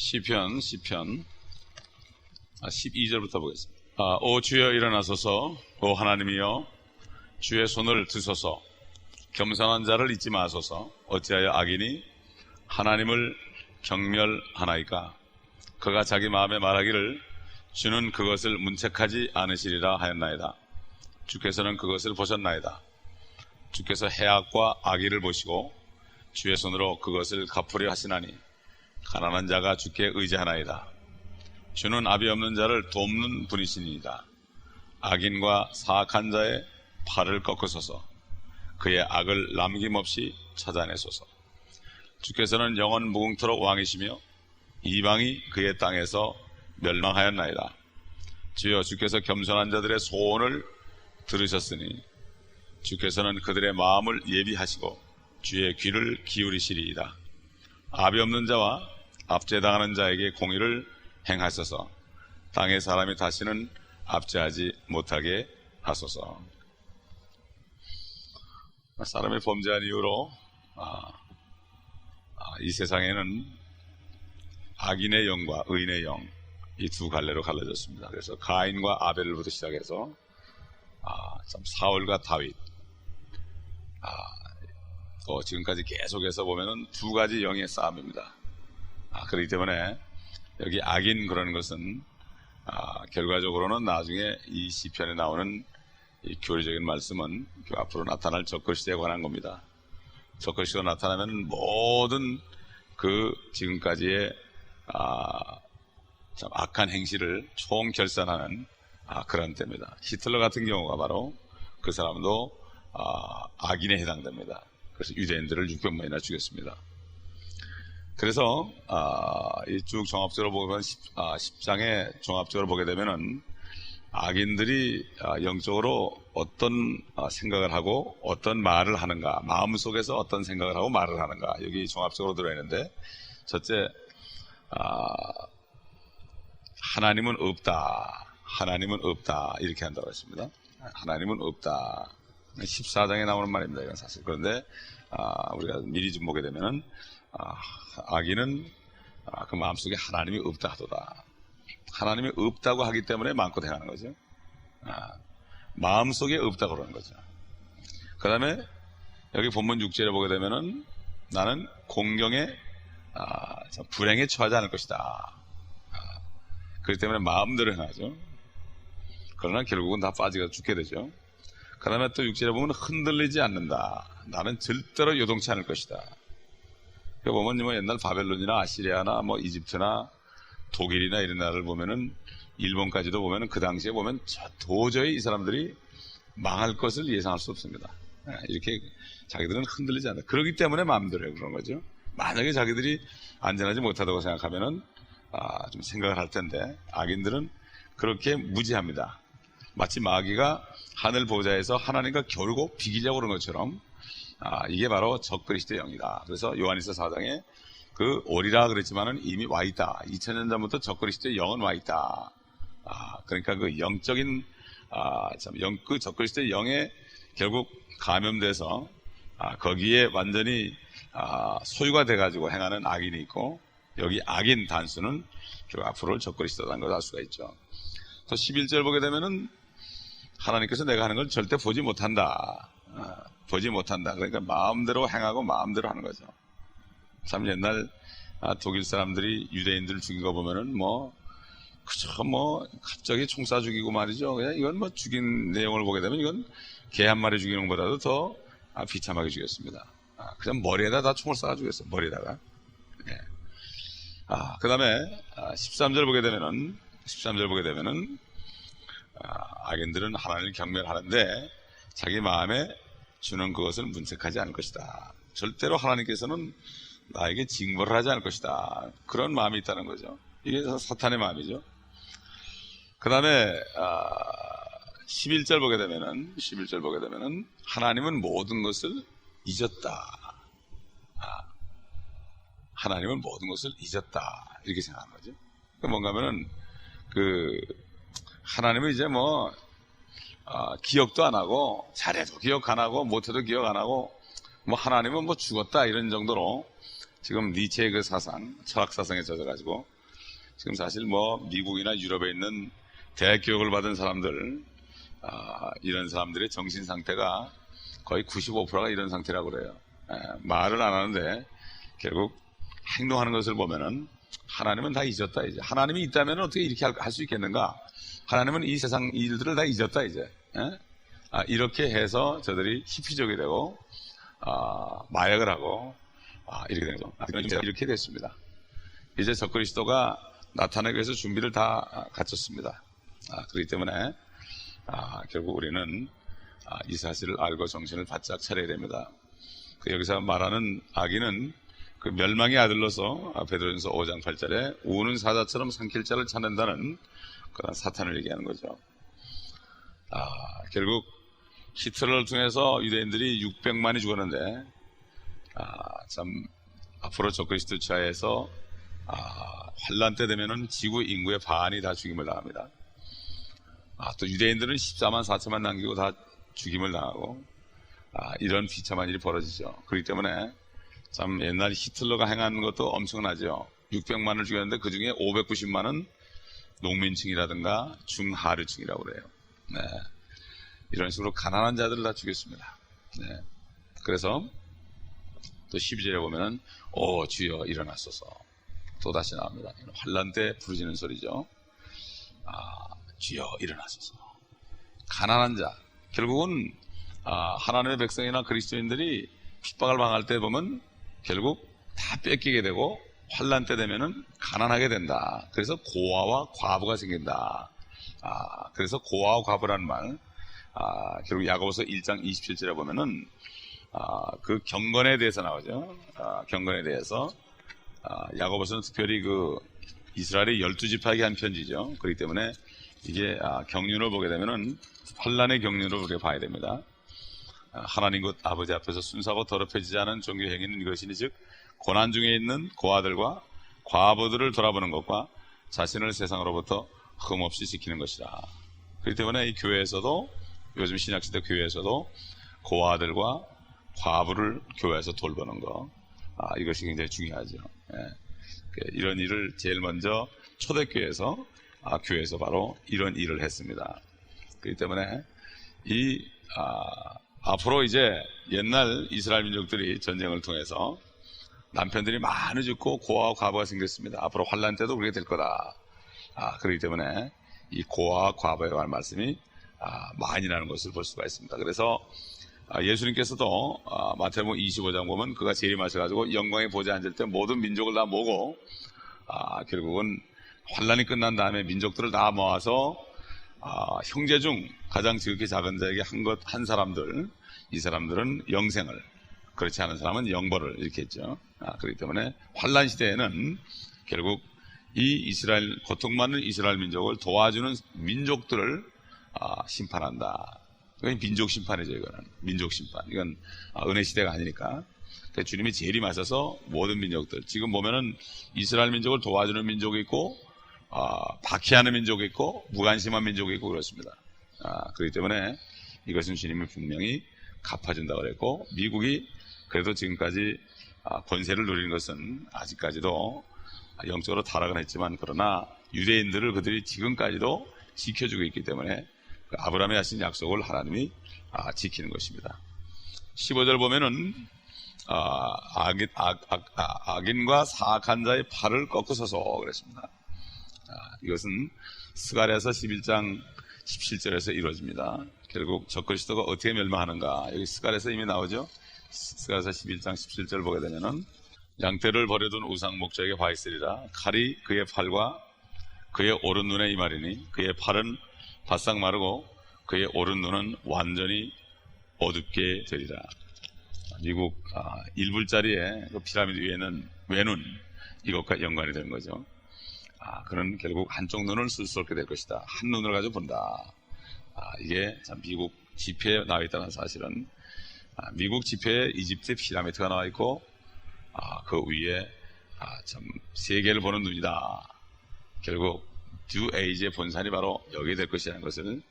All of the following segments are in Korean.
시편 시편 아, 12절부터 보겠습니다. 아, 오 주여 일어나소서 오 하나님이여 주의 손을 드소서 겸손한 자를 잊지 마소서 어찌하여 악인이 하나님을 경멸하나이까 그가 자기 마음에 말하기를 주는 그것을 문책하지 않으시리라 하였나이다. 주께서는 그것을 보셨나이다. 주께서 해악과 악의를 보시고 주의 손으로 그것을 갚으려 하시나니 가난한 자가 주께 의지하나이다. 주는 압이 없는 자를 돕는 분이시니이다. 악인과 사악한 자의 팔을 꺾으소서 그의 악을 남김없이 찾아내소서 주께서는 영원 무궁토록 왕이시며 이방이 그의 땅에서 멸망하였나이다. 주여 주께서 겸손한 자들의 소원을 들으셨으니 주께서는 그들의 마음을 예비하시고 주의 귀를 기울이시리이다. 압이 없는 자와 압제당하는 자에게 공의를 행하소서 땅의 사람이 다시는 압제하지 못하게 하소서. 사람이 범죄한 이후로 아, 아, 이 세상에는 악인의 영과 의인의 영 이 두 갈래로 갈라졌습니다. 그래서 가인과 아벨부터 시작해서 아, 참 사울과 다윗 아, 또 지금까지 계속해서 보면은 두 가지 영의 싸움입니다. 아, 그렇기 때문에 여기 악인 그러는 것은 아, 결과적으로는 나중에 이 시편에 나오는 이 교리적인 말씀은 그 앞으로 나타날 적그리스도에 관한 겁니다. 적그리스도가 나타나면 모든 그 지금까지의 아, 참 악한 행실을 총결산하는 아, 그런 때입니다. 히틀러 같은 경우가 바로 그 사람도 아, 악인에 해당됩니다. 그래서 유대인들을 600만이나 죽였습니다. 그래서 아, 이쭉 종합적으로 보면 10, 아, 10장에 종합적으로 보게 되면은 악인들이 아, 영적으로 어떤 아, 생각을 하고 어떤 말을 하는가, 마음 속에서 어떤 생각을 하고 말을 하는가 여기 종합적으로 들어있는데 첫째 아, 하나님은 없다. 하나님은 없다. 이렇게 한다고 했습니다. 하나님은 없다. 14장에 나오는 말입니다. 이건 사실. 그런데, 아, 우리가 미리 좀 보게 되면은, 아, 악인은 아, 그 마음속에 하나님이 없다 하도다. 하나님이 없다고 하기 때문에 마음껏 행하는 거죠. 아, 마음속에 없다고 그러는 거죠. 그 다음에 여기 본문 6절에 보게 되면은 나는 공경에 아, 불행에 처하지 않을 것이다. 그렇기 때문에 마음대로 행하죠. 그러나 결국은 다 빠지가 죽게 되죠. 그 다음에 또 육절에 보면 흔들리지 않는다. 나는 절대로 요동치 않을 것이다. 그 보면 뭐 옛날 바벨론이나 아시리아나 뭐 이집트나 독일이나 이런 나라를 보면은 일본까지도 보면은 그 당시에 보면 도저히 이 사람들이 망할 것을 예상할 수 없습니다. 예, 이렇게 자기들은 흔들리지 않는다. 그렇기 때문에 마음대로 해 그런 거죠. 만약에 자기들이 안전하지 못하다고 생각하면은 아, 좀 생각을 할 텐데 악인들은 그렇게 무지합니다. 마치 마귀가 하늘 보좌에서 하나님과 겨루고 비기려고 그런 것처럼 아, 이게 바로 적그리스도의 영이다. 그래서 요한일서 4장에 그 오리라 그랬지만은 이미 와 있다. 2000년 전부터 적그리스도의 영은 와 있다. 아, 그러니까 그 영적인 아, 참 영, 그 적그리스도의 영에 결국 감염돼서 아, 거기에 완전히 아, 소유가 돼가지고 행하는 악인이 있고 여기 악인 단수는 결국 앞으로 적그리스도라는 걸 알 수가 있죠. 또 11절 보게 되면은 하나님께서 내가 하는 걸 절대 보지 못한다. 어, 보지 못한다. 그러니까 마음대로 행하고 마음대로 하는 거죠. 참 옛날 아, 독일 사람들이 유대인들을 죽인 거 보면은 뭐 그저 뭐 갑자기 총 쏴 죽이고 말이죠. 그냥 이건 뭐 죽인 내용을 보게 되면 이건 개 한 마리 죽이는 것보다도 더 아, 비참하게 죽였습니다. 아, 그냥 머리에다 다 총을 쏴 죽였어요. 머리에다가. 예. 아, 그 다음에 13절 보게 되면은 13절 보게 되면은 아, 악인들은 하나님을 경멸하는데 자기 마음에 주는 그것을 문책하지 않을 것이다. 절대로 하나님께서는 나에게 징벌을 하지 않을 것이다. 그런 마음이 있다는 거죠. 이게 사탄의 마음이죠. 그 다음에 아, 11절 보게 되면은 11절 보게 되면은 하나님은 모든 것을 잊었다. 아, 하나님은 모든 것을 잊었다. 이렇게 생각하는 거죠. 그 뭔가 하면은, 그, 하나님은 이제 뭐, 어, 기억도 안 하고, 잘해도 기억 안 하고, 못해도 기억 안 하고, 뭐 하나님은 뭐 죽었다 이런 정도로 지금 니체의 그 사상, 철학 사상에 젖어가지고 지금 사실 뭐 미국이나 유럽에 있는 대학 교육을 받은 사람들 아, 이런 사람들의 정신 상태가 거의 95%가 이런 상태라고 그래요. 에, 말을 안 하는데 결국 행동하는 것을 보면은 하나님은 다 잊었다 이제 하나님이 있다면 어떻게 이렇게 할 수 있겠는가? 하나님은 이 세상 일들을 다 잊었다 이제 에? 아, 이렇게 해서 저들이 히피족이 되고 아, 마약을 하고 아, 이렇게 되는 거죠. 아, 이렇게 됐습니다. 이제 적그리스도가 나타나기 위해서 준비를 다 갖췄습니다. 아, 그렇기 때문에 아, 결국 우리는 아, 이 사실을 알고 정신을 바짝 차려야 됩니다. 그 여기서 말하는 아기는 그 멸망의 아들로서 아, 베드로전서 5장 8절에 우는 사자처럼 삼킬 자를 찾는다는 그런 사탄을 얘기하는 거죠. 아, 결국 히틀러를 통해서 유대인들이 600만이 죽었는데 아, 참 앞으로 적그리스도 차에서 아, 환란 때 되면은 지구 인구의 반이 다 죽임을 당합니다. 아, 또 유대인들은 14만 4천만 남기고 다 죽임을 당하고 아, 이런 비참한 일이 벌어지죠. 그렇기 때문에 참 옛날 히틀러가 행한 것도 엄청나죠. 600만을 죽였는데 그 중에 590만은 농민층이라든가 중하류층이라고 그래요. 네. 이런 식으로 가난한 자들을 다 죽였습니다. 네. 그래서 또 12절에 보면은 오 주여 일어나소서 또 다시 나옵니다. 환란 때 부르짖는 소리죠. 아, 주여 일어나소서. 가난한 자 결국은 아, 하나님의 백성이나 그리스도인들이 핍박을 당할 때 보면 결국 다 뺏기게 되고 환란 때 되면은 가난하게 된다. 그래서 고아와 과부가 생긴다. 아, 그래서 고아와 과부라는 말, 아, 결국 야고보서 1장 27절에 보면은 아, 그 경건에 대해서 나오죠. 아, 경건에 대해서 아, 야고보서는 특별히 그 이스라엘의 열두 지파에게 한 편지죠. 그렇기 때문에 이게 아, 경륜을 보게 되면은 환란의 경륜을 우리가 봐야 됩니다. 아, 하나님 곧 아버지 앞에서 순수하고 더럽혀지지 않은 종교 행위는 이것이니 즉 고난 중에 있는 고아들과 과부들을 돌아보는 것과 자신을 세상으로부터 흠없이 지키는 것이라. 그렇기 때문에 이 교회에서도 요즘 신약시대 교회에서도 고아들과 과부를 교회에서 돌보는 거 아, 이것이 굉장히 중요하죠. 예. 그 이런 일을 제일 먼저 초대교회에서 아, 교회에서 바로 이런 일을 했습니다. 그렇기 때문에 이 아, 앞으로 이제 옛날 이스라엘 민족들이 전쟁을 통해서 남편들이 많이 죽고 고아와 과부가 생겼습니다. 앞으로 환란 때도 그렇게 될 거다. 아, 그렇기 때문에 이 고아와 과부에 관한 말씀이 아, 많이 나는 것을 볼 수가 있습니다. 그래서 아, 예수님께서도 아, 마태복음 25장 보면 그가 재림하셔가지고 영광에 보좌에 앉을 때 모든 민족을 다 모고 아, 결국은 환란이 끝난 다음에 민족들을 다 모아서 아, 형제 중 가장 지극히 작은 자에게 한 것 한 사람들 이 사람들은 영생을 그렇지 않은 사람은 영벌을 이렇게 했죠. 아, 그렇기 때문에 환란 시대에는 결국 이 이스라엘 고통받는 이스라엘 민족을 도와주는 민족들을 아, 심판한다. 이건 민족 심판이죠. 이거는 민족 심판. 이건 아, 은혜 시대가 아니니까. 그러니까 주님이 재림하셔서 모든 민족들 지금 보면은 이스라엘 민족을 도와주는 민족이 있고 아, 박해하는 민족이 있고 무관심한 민족이 있고 그렇습니다. 아, 그렇기 때문에 이것은 주님이 분명히 갚아준다고 그랬고 미국이 그래도 지금까지 아, 권세를 누리는 것은 아직까지도 영적으로 타락은 했지만 그러나 유대인들을 그들이 지금까지도 지켜주고 있기 때문에 그 아브라함이 하신 약속을 하나님이 아, 지키는 것입니다. 15절 보면은 아, 악인, 악, 악, 아, 악인과 사악한 자의 팔을 꺾어서서 그랬습니다. 아, 이것은 스가랴서 11장 17절에서 이루어집니다. 결국 적그리스도가 어떻게 멸망하는가 여기 스가랴서 이미 나오죠. 스가랴서 11장 17절 보게 되면은 양떼를 버려둔 우상 목자에게 화 있으리라 칼이 그의 팔과 그의 오른 눈에 이말이니 그의 팔은 바싹 마르고 그의 오른 눈은 완전히 어둡게 되리라. 미국 아, 1불짜리의 그 피라미드 위에는 외눈 이것과 연관이 되는 거죠. 아, 그는 결국 한쪽 눈을 쓸 수 없게 될 것이다. 한 눈을 가지고 본다. 아, 이게 참 미국 지폐에 나와 있다는 사실은 아, 미국 지폐에 이집트 피라미드가 나와 있고 아, 그 위에 아, 참 세계를 보는 눈이다. 결국 듀 에이지의 본산이 바로 여기 될 것이라는 것을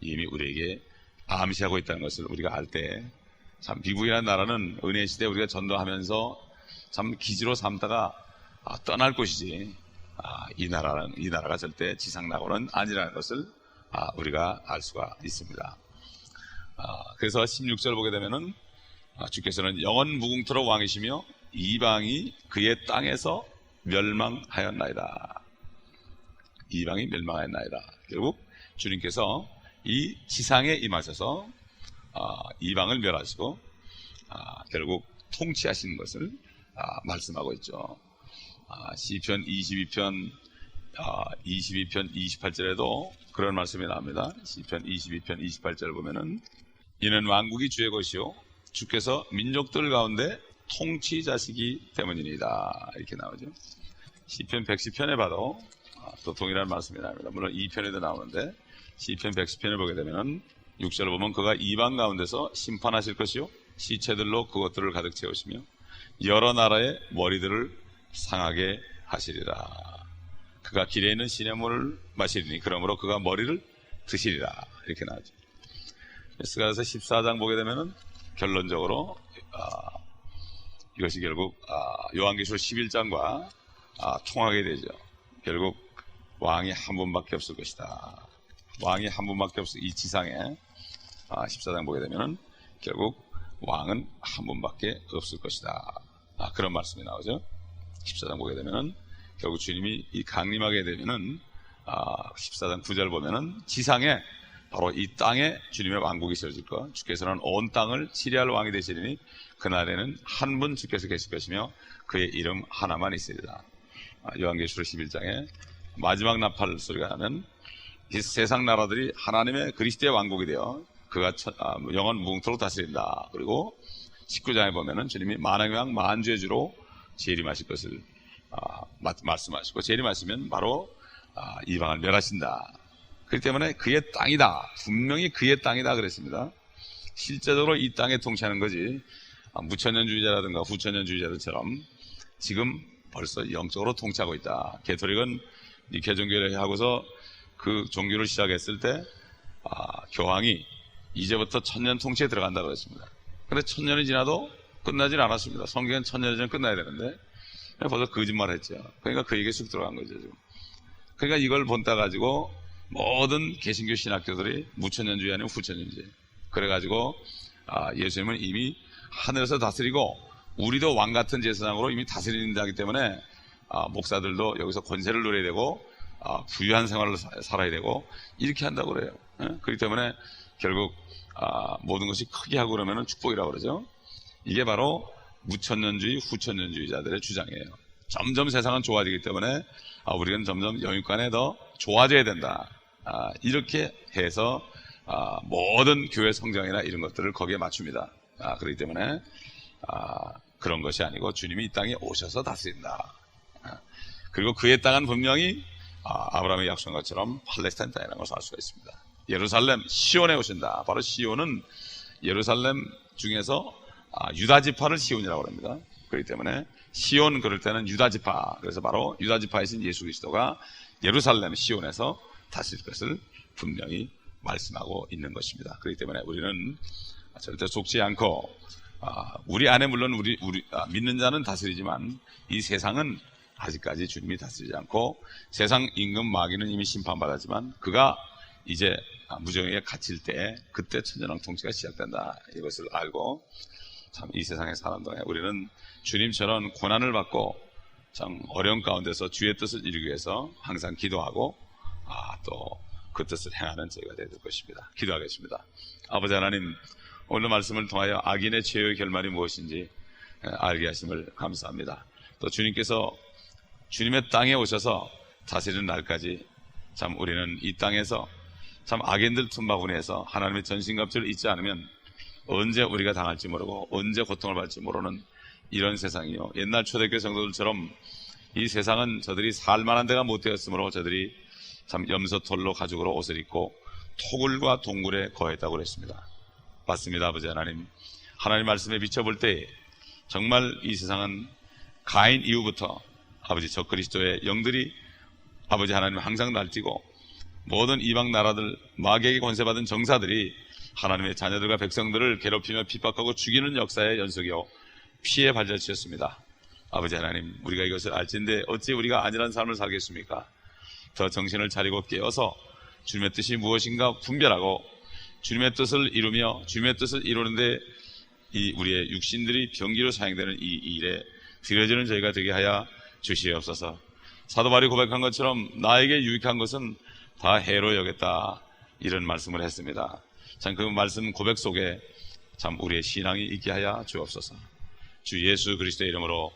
이미 우리에게 암시하고 있다는 것을 우리가 알 때 참 미국이라는 나라는 은혜 시대 우리가 전도하면서 참 기지로 삼다가 아, 떠날 곳이지. 아, 이 나라는 이 나라가 절대 지상 낙원은 아니라는 것을 아, 우리가 알 수가 있습니다. 아, 그래서 16절 보게 되면은 아, 주께서는 영원 무궁토록 왕이시며 이방이 그의 땅에서 멸망하였나이다. 이방이 멸망하였나이다. 결국 주님께서 이 지상에 임하셔서 아, 이방을 멸하시고 아, 결국 통치하시는 것을 아, 말씀하고 있죠. 아, 시편 22편 아, 22편 28절에도 그런 말씀이 나옵니다. 시편 22편 28절 보면은 이는 왕국이 주의 것이요 주께서 민족들 가운데 통치자시기 때문이니다 이렇게 나오죠. 시편 110편에 봐도 아, 또 동일한 말씀이 나옵니다. 물론 2편에도 나오는데 시편 110편을 보게 되면은 6절을 보면 그가 이방 가운데서 심판하실 것이요 시체들로 그것들을 가득 채우시며 여러 나라의 머리들을 상하게 하시리라. 그가 길에 있는 시냇물을 마시리니 그러므로 그가 머리를 드시리라. 이렇게 나오죠. 스가서 14장 보게 되면은 결론적으로 아, 이것이 결국 아, 요한계시록 11장과 아, 통하게 되죠. 결국 왕이 한 분밖에 없을 것이다. 왕이 한 분밖에 없어 이 지상에 아, 14장 보게 되면은 결국 왕은 한 분밖에 없을 것이다. 아, 그런 말씀이 나오죠. 14장 보게 되면은 결국 주님이 이 강림하게 되면은 아, 14장 9절 보면은 지상에 바로 이 땅에 주님의 왕국이 세워질 것. 주께서는 온 땅을 치리할 왕이 되시리니 그날에는 한 분 주께서 계실 것이며 그의 이름 하나만 있으리라. 아, 요한계시록 11장에 마지막 나팔 소리가 나면 이 세상 나라들이 하나님의 그리스도의 왕국이 되어 그가 천- 아, 영원 무궁토록 다스린다. 그리고 19장에 보면은 주님이 만왕의 왕 만주의 주로 재림하실 것을 아, 마- 말씀하시고 재림하시면 바로 아, 이방을 멸하신다. 그렇기 때문에 그의 땅이다. 분명히 그의 땅이다 그랬습니다. 실제적으로 이 땅에 통치하는 거지 아, 무천년주의자라든가 후천년주의자들처럼 지금 벌써 영적으로 통치하고 있다. 개토릭은 이 개종교를 하고서 그 종교를 시작했을 때 아, 교황이 이제부터 천년 통치에 들어간다고 그랬습니다. 근데 천년이 지나도 끝나질 않았습니다. 성경은 천년이 전 끝나야 되는데 벌써 거짓말 했죠. 그러니까 그 얘기에 쑥 들어간 거죠. 지금. 그러니까 이걸 본따 가지고 모든 개신교 신학교들이 무천년주의 아니면 후천년주의. 그래가지고 아, 예수님은 이미 하늘에서 다스리고 우리도 왕 같은 제사장으로 이미 다스린다기 때문에 아, 목사들도 여기서 권세를 누려야 되고 아, 부유한 생활을 사- 살아야 되고 이렇게 한다고 그래요. 예? 그렇기 때문에 결국 아, 모든 것이 크게 하고 그러면 축복이라고 그러죠. 이게 바로 무천년주의, 후천년주의자들의 주장이에요. 점점 세상은 좋아지기 때문에 아, 우리는 점점 영육간에 더 좋아져야 된다. 아, 이렇게 해서 아, 모든 교회 성장이나 이런 것들을 거기에 맞춥니다. 아, 그렇기 때문에 아, 그런 것이 아니고 주님이 이 땅에 오셔서 다스린다. 아, 그리고 그의 땅은 분명히 아, 브라함의 약속한 것처럼 팔레스타인 땅이라는 것을 알 수가 있습니다. 예루살렘 시온에 오신다. 바로 시온은 예루살렘 중에서 아, 유다 지파를 시온이라고 합니다. 그렇기 때문에 시온 그럴 때는 유다 지파. 그래서 바로 유다 지파이신 예수 그리스도가 예루살렘 시온에서 다스릴 것을 분명히 말씀하고 있는 것입니다. 그렇기 때문에 우리는 절대 속지 않고 아, 우리 안에 물론 우리 우리 아, 믿는 자는 다스리지만 이 세상은 아직까지 주님이 다스리지 않고 세상 임금 마귀는 이미 심판받았지만 그가 이제 아, 무정에게 갇힐 때 그때 천년왕 통치가 시작된다 이것을 알고 참 이 세상에 사는 동안 우리는 주님처럼 고난을 받고 참 어려운 가운데서 주의 뜻을 이루기 위해서 항상 기도하고 아, 또 그 뜻을 행하는 저희가 될 것입니다. 기도하겠습니다. 아버지 하나님 오늘 말씀을 통하여 악인의 죄의 결말이 무엇인지 에, 알게 하심을 감사합니다. 또 주님께서 주님의 땅에 오셔서 다스리는 날까지 참 우리는 이 땅에서 참 악인들 틈바구니에서 하나님의 전신갑주를 잊지 않으면 언제 우리가 당할지 모르고 언제 고통을 받을지 모르는 이런 세상이요. 옛날 초대교회 성도들처럼 이 세상은 저들이 살 만한 데가 못 되었으므로 저들이 참 염소털로 가죽으로 옷을 입고 토굴과 동굴에 거했다고 그랬습니다. 맞습니다, 아버지 하나님. 하나님 말씀에 비춰볼 때 정말 이 세상은 가인 이후부터 아버지 저 그리스도의 영들이 아버지 하나님 항상 날뛰고 모든 이방 나라들 마귀에게 권세받은 정사들이 하나님의 자녀들과 백성들을 괴롭히며 핍박하고 죽이는 역사의 연속이요 피해 발자취였습니다. 아버지 하나님, 우리가 이것을 알진데 어찌 우리가 안일한 삶을 살겠습니까? 더 정신을 차리고 깨어서 주님의 뜻이 무엇인가 분별하고 주님의 뜻을 이루며 주님의 뜻을 이루는데 이 우리의 육신들이 병기로 사용되는 이 일에 드려지는 저희가 되게 하여 주시옵소서. 사도 바울이 고백한 것처럼 나에게 유익한 것은 다 해로 여겼다 이런 말씀을 했습니다. 참 그 말씀 고백 속에 참 우리의 신앙이 있게 하여 주옵소서. 주 예수 그리스도의 이름으로